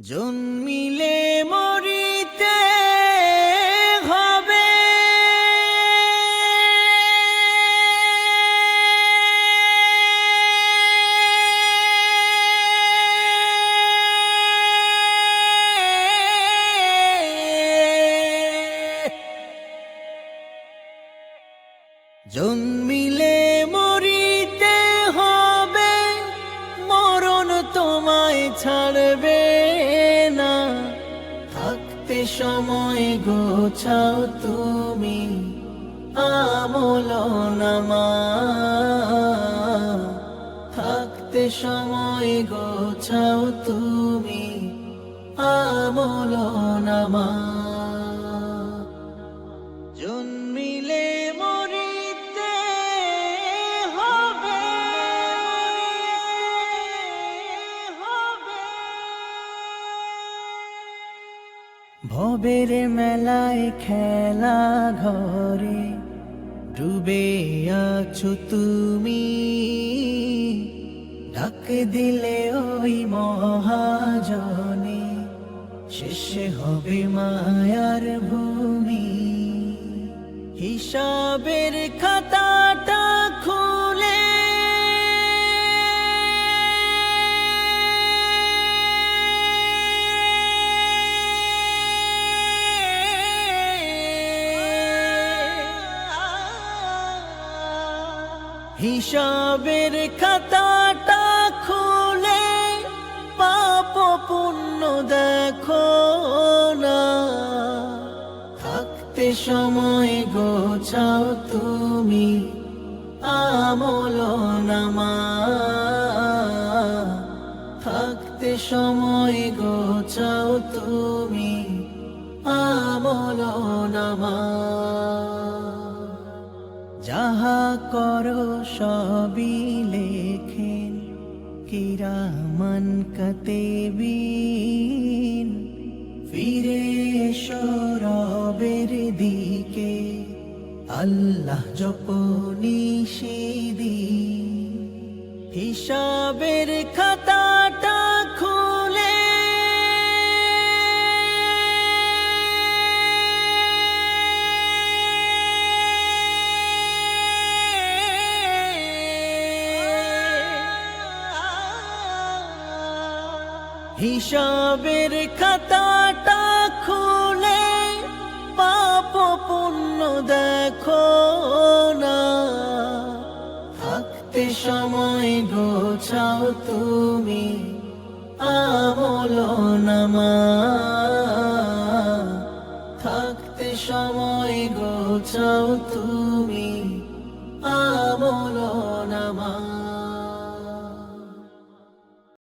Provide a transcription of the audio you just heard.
জন্মিলে মরিতে হবে। জন্মিলে সময় গোছাও তুমি আমল নামা থাকতে সময় গোছাও তুমি আমল নামা ভবের মেলায় খেলা ঘরে ডুবে আছো তুমি। ডাক দিলে ওই মহাজনে, শেষে হবে মায়ার ভূমি। হিসাবের খাতাটা হিসাবের খাতাটা খুলে পাপ পুণ্য দেখো না। থাকতে সময় গোছাও তুমি, আমল নামা। থাকতে সময় গোছাও তুমি, আমল নামা। যাহা করো সবই লেখেন কিরামান কতেবিন। ফিরে সরবের দিকে আল্লাহ জপনি সেদিন। হিসাবের খাতাটা হিসাবের খাতাটা খুলে পাপ পুণ্য দেখো না। থাকতে সময় গোছাও তুমি আমল নামা